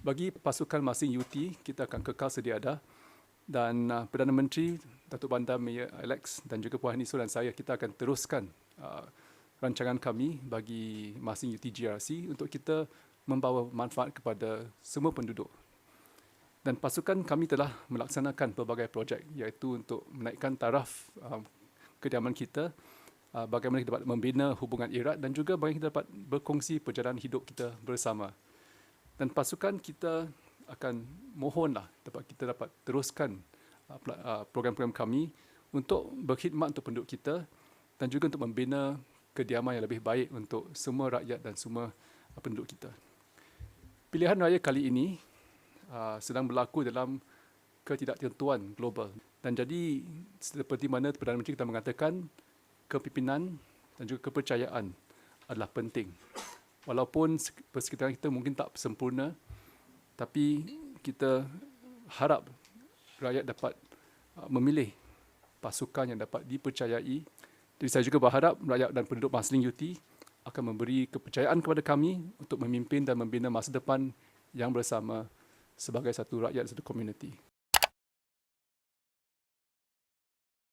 Bagi pasukan masing UT, kita akan kekal sedia ada dan uh, Perdana Menteri Datuk Bandar Mayor Alex dan juga Puan Hanisul dan saya kita akan teruskan uh, rancangan kami bagi masing UT GRC untuk kita membawa manfaat kepada semua penduduk. Dan pasukan kami telah melaksanakan pelbagai projek iaitu untuk menaikkan taraf uh, kediaman kita, uh, bagaimana kita dapat membina hubungan erat dan juga bagaimana kita dapat berkongsi perjalanan hidup kita bersama dan pasukan kita akan mohonlah dapat kita dapat teruskan uh, uh, program-program kami untuk berkhidmat untuk penduduk kita dan juga untuk membina kediaman yang lebih baik untuk semua rakyat dan semua uh, penduduk kita. Pilihan raya kali ini sedang berlaku dalam ketidaktentuan global dan jadi seperti mana Perdana Menteri kita mengatakan kepimpinan dan juga kepercayaan adalah penting walaupun persekitaran kita mungkin tak sempurna tapi kita harap rakyat dapat uh, memilih pasukan yang dapat dipercayai. Jadi saya juga berharap rakyat dan penduduk Masling UT akan memberi kepercayaan kepada kami untuk memimpin dan membina masa depan yang bersama sebagai satu rakyat satu komuniti